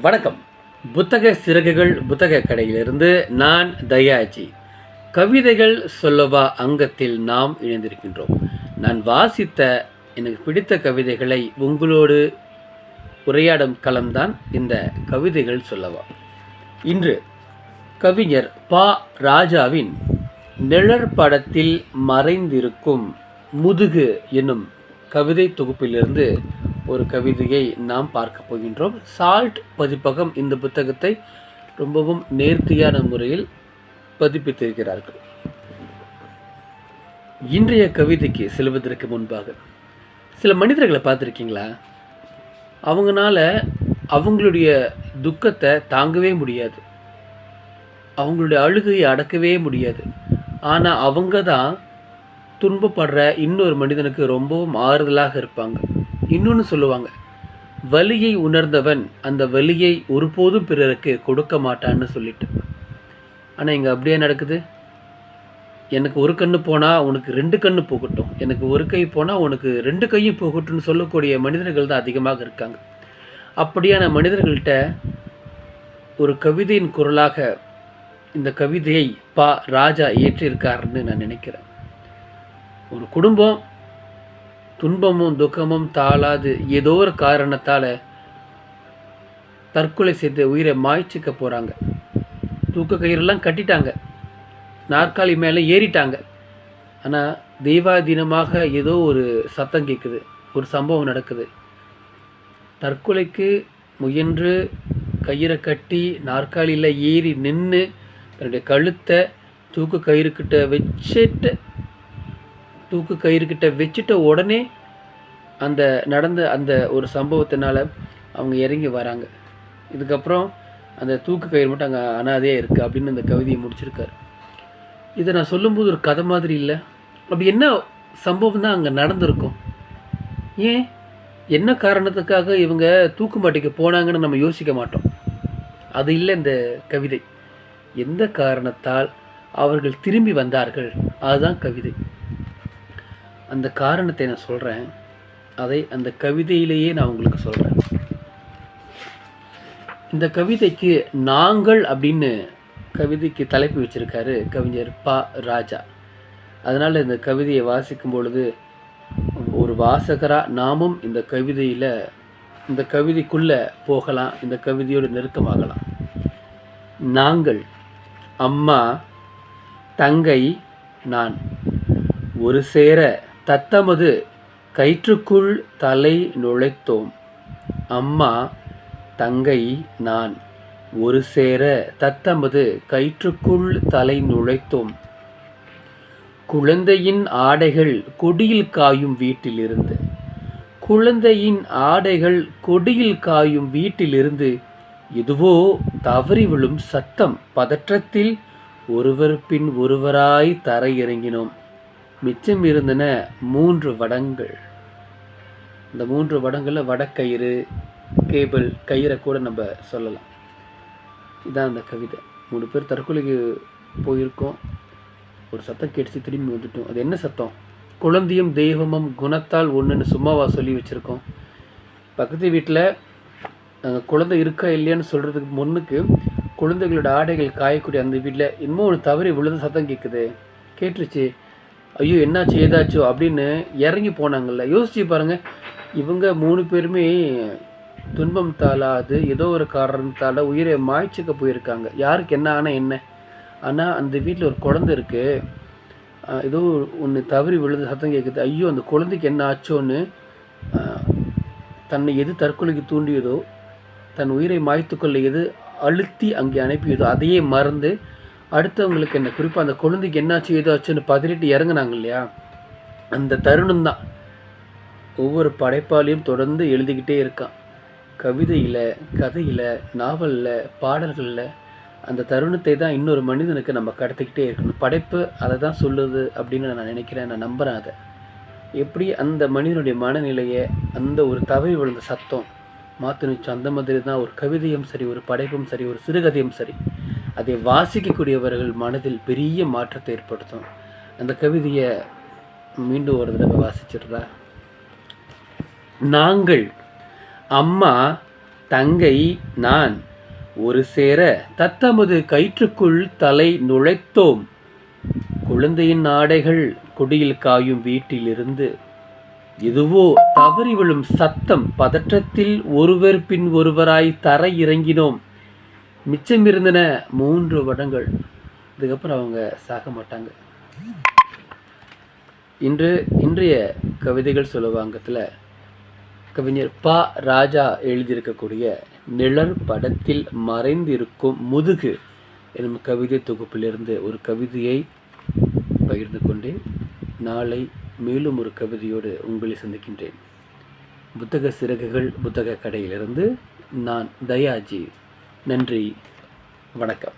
வணக்கம். புத்தக சிறகுகள் புத்தக கடையிலிருந்து நான் தயாஜி. கவிதைகள் சொல்லவா அங்கத்தில் நாம் இணைந்திருக்கின்றோம். நான் வாசித்த எனக்கு பிடித்த கவிதைகளை உங்களோடு உரையாடும் களம்தான் இந்த கவிதைகள் சொல்லவா. இன்று கவிஞர் பா. ராஜாவின் நிழற்படத்தில் மறைந்திருக்கும் முதுகு என்னும் கவிதை தொகுப்பிலிருந்து ஒரு கவிதையை நாம் பார்க்க போகின்றோம். சால்ட் பதிப்பகம் இந்த புத்தகத்தை ரொம்பவும் நேர்த்தியான முறையில் பதிப்பித்திருக்கிறார்கள். இன்றைய கவிதைக்கு செல்வதற்கு முன்பாக சில மனிதர்களை பார்த்துருக்கீங்களா? அவங்களால அவங்களுடைய துக்கத்தை தாங்கவே முடியாது. அவங்களுடைய அழுகையை அடக்கவே முடியாது. ஆனால் அவங்க தான் துன்பப்படுற இன்னொரு மனிதனுக்கு ரொம்பவும் ஆறுதலாக இருப்பாங்க. இன்னொன்று சொல்லுவாங்க வலியை உணர்ந்தவன் அந்த வலியை ஒருபோதும் பிறருக்கு கொடுக்க மாட்டான்னு சொல்லிட்டு. ஆனால் இங்கே அப்படியே நடக்குது? எனக்கு ஒரு கண்ணு போனால் உனக்கு ரெண்டு கண்ணு போகட்டும். எனக்கு ஒரு கை போனால் உனக்கு ரெண்டு கையும் போகட்டும்னு சொல்லக்கூடிய மனிதர்கள் தான் அதிகமாக இருக்காங்க. அப்படியான மனிதர்கள்ட்ட ஒரு கவிதையின் குரலாக இந்த கவிதையை பா ராஜா இயற்றியிருக்காருன்னு நான் நினைக்கிறேன். ஒரு குடும்பம் துன்பமும் துக்கமும் தாளாது ஏதோ ஒரு காரணத்தால் தற்கொலை செய்து உயிரை மாய்ச்சிக்க போகிறாங்க தூக்க கயிறெல்லாம் கட்டிட்டாங்க. நாற்காலி மேலே ஏறிட்டாங்க. ஆனால் தெய்வாதீனமாக ஏதோ ஒரு சத்தம் கேட்குது ஒரு சம்பவம் நடக்குது. தற்கொலைக்கு முயன்று கயிறை கட்டி நாற்காலியில் ஏறி நின்று தன்னுடைய கழுத்தை தூக்கு கயிறுக்கிட்ட வச்சுட்டு தூக்கு கயிறுக்கிட்ட வச்சுட்ட உடனே அந்த நடந்த அந்த ஒரு சம்பவத்தினால அவங்க இறங்கி வராங்க. இதுக்கப்புறம் அந்த தூக்கு கயிறு மட்டும் அங்கே அனாதையாக இருக்குது அப்படின்னு அந்த கவிதையை முடிச்சிருக்காரு. இதை நான் சொல்லும்போது ஒரு கதை மாதிரி இல்லை. அப்படி என்ன சம்பவம் தான் அங்கே நடந்திருக்கும். ஏன்? என்ன காரணத்துக்காக இவங்க தூக்கு மாட்டிக்கு போனாங்கன்னு நம்ம யோசிக்க மாட்டோம். அது இல்லை இந்த கவிதை. எந்த காரணத்தால் அவர்கள் திரும்பி வந்தார்கள்? அதுதான் கவிதை. அந்த காரணத்தை நான் சொல்கிறேன் அதை அந்த கவிதையிலேயே நான் உங்களுக்கு சொல்கிறேன் இந்த கவிதைக்கு நாங்கள் அப்படின்னு கவிதைக்கு தலைப்பு வச்சுருக்காரு கவிஞர் பா ராஜா. அதனால் இந்த கவிதையை வாசிக்கும் பொழுது ஒரு வாசகராக நாமும் இந்த கவிதையில் இந்த கவிதைக்குள்ளே போகலாம் இந்த கவிதையோடு நெருக்கமாகலாம். நாங்கள் அம்மா தங்கை நான் ஒரு சேர தத்தமது கயிற்றுக்குள் தலை நுழைத்தோம். அம்மா தங்கை நான். ஒரு சேர தத்தமது கயிற்றுக்குள் தலை நுழைத்தோம். குழந்தையின் ஆடைகள் கொடியில் காயும் வீட்டிலிருந்து. குழந்தையின் ஆடைகள் கொடியில் காயும் வீட்டிலிருந்து. எதுவோ தவறி விழும் சத்தம் பதற்றத்தில் ஒருவர் பின் ஒருவராய் தரையிறங்கினோம். மிச்சம் இருந்தன மூன்று வடங்கள். இந்த மூன்று வடங்களில் வடக்கயிறு கேபிள் கயிறை கூட நம்ம சொல்லலாம். இதான் அந்த கவிதை. மூணு பேர் தற்கொலைக்கு போயிருக்கோம். ஒரு சத்தம் கேட்டுச்சு திரும்பி வந்துட்டோம். அது என்ன சத்தம்? குழந்தையும் தெய்வமும் குணத்தால் ஒன்றுன்னு சும்மாவா சொல்லி வச்சுருக்கோம். பக்கத்து வீட்டில் நாங்கள் குழந்தை இருக்கா இல்லையான்னு சொல்கிறதுக்கு முன்னுக்கு குழந்தைகளோட ஆடைகள் காயக்கூடிய அந்த வீட்டில் இன்னும் ஒரு தவறி விழுந்து சத்தம் கேட்குது கேட்டுருச்சு. ஐயோ என்னாச்சு ஏதாச்சோ அப்படின்னு இறங்கி போனாங்கல்ல. யோசிச்சு பாருங்க இவங்க மூணு பேருமே துன்பம் தாளாது ஏதோ ஒரு காரணத்தால் உயிரை மாய்ச்சிக்க போயிருக்காங்க. யாருக்கு என்ன ஆனால் என்ன? ஆனால் அந்த வீட்டில் ஒரு குழந்தை இருக்குது ஏதோ ஒன்று தவறி விழுந்து சத்தம் கேட்குது ஐயோ அந்த குழந்தைக்கு என்ன ஆச்சோன்னு தன்னை எது தற்கொலைக்கு தூண்டியதோ தன் உயிரை மாய்த்துக்கொள்ள எது அழுத்தி அங்கே அனுப்பியதோ அதையே மறந்து அடுத்தவங்களுக்கு என்ன? குறிப்பாக அந்த குழந்தைக்கு என்னாச்சு ஏதாச்சுன்னு பதிரிட்டு பதறிட்டு இறங்குனாங்க இல்லையா? அந்த தருணம் தான். ஒவ்வொரு படைப்பாலையும் தொடர்ந்து எழுதிக்கிட்டே இருக்கான். கவிதையில் கதையில் நாவலில் பாடல்களில் அந்த தருணத்தை தான் இன்னொரு மனிதனுக்கு நம்ம கடத்திக்கிட்டே இருக்கணும். படைப்பு அதை தான் சொல்லுது அப்படின்னு நான் நினைக்கிறேன் நான் நம்புகிறேன் அதை. எப்படி அந்த மனிதனுடைய மனநிலையை அந்த ஒரு தவறி விழுந்த சத்தம் மாற்றுனுச்சு அந்த மாதிரி தான் ஒரு கவிதையும் சரி ஒரு படைப்பும் சரி ஒரு சிறுகதையும் சரி அதை வாசிக்கக்கூடியவர்கள் மனதில் பெரிய மாற்றத்தை ஏற்படுத்தும். அந்த கவிதையை மீண்டும் ஒரு தடவை வாசிச்சிடுறா. நாங்கள் அம்மா தங்கை நான் ஒரு சேர தத்தமது கயிற்றுக்குள் தலை நுழைத்தோம். குழந்தையின் ஆடைகள் கொடியில் காயும் வீட்டிலிருந்து எதுவோ தவறி விழும் சத்தம் பதற்றத்தில் ஒருவர் பின் ஒருவராய் தர இறங்கினோம் மிச்சமிருந்தன மூன்று வடங்கள் இதுக்கப்புறம் அவங்க சாக மாட்டாங்க. இன்று இன்றைய கவிதைகள் சொல்லுவாங்கத்தில் கவிஞர் ப. ராஜா எழுதியிருக்கக்கூடிய நிழற் படத்தில் மறைந்திருக்கும் முதுகு எனும் கவிதை தொகுப்பிலிருந்து ஒரு கவிதையை பகிர்ந்து கொண்டேன். நாளை மேலும் ஒரு கவிதையோடு உங்களை சந்திக்கின்றேன். புத்தக சிறகுகள் புத்தக கடையிலிருந்து நான் தயாஜி. நன்றி. வணக்கம்.